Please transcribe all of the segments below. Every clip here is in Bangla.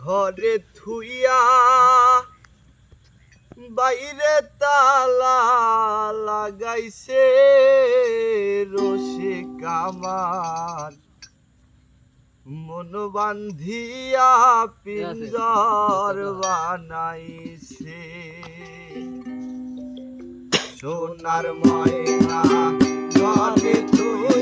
ঘরে থুইয়া বাইরে তালা লাগাইছে রসে কামার মন বান্ধিয়া পিঞ্জর বানাইছে। সোনার ময়না ঘরে থুইয়া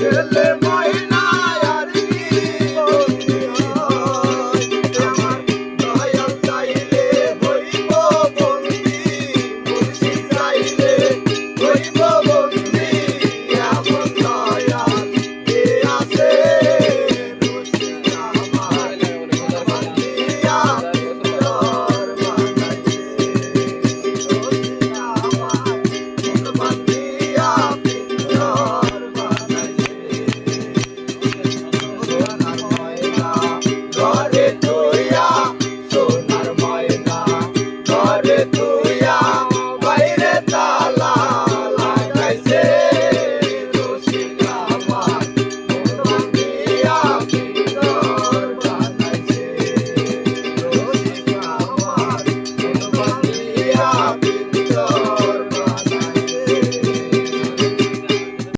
Yeah.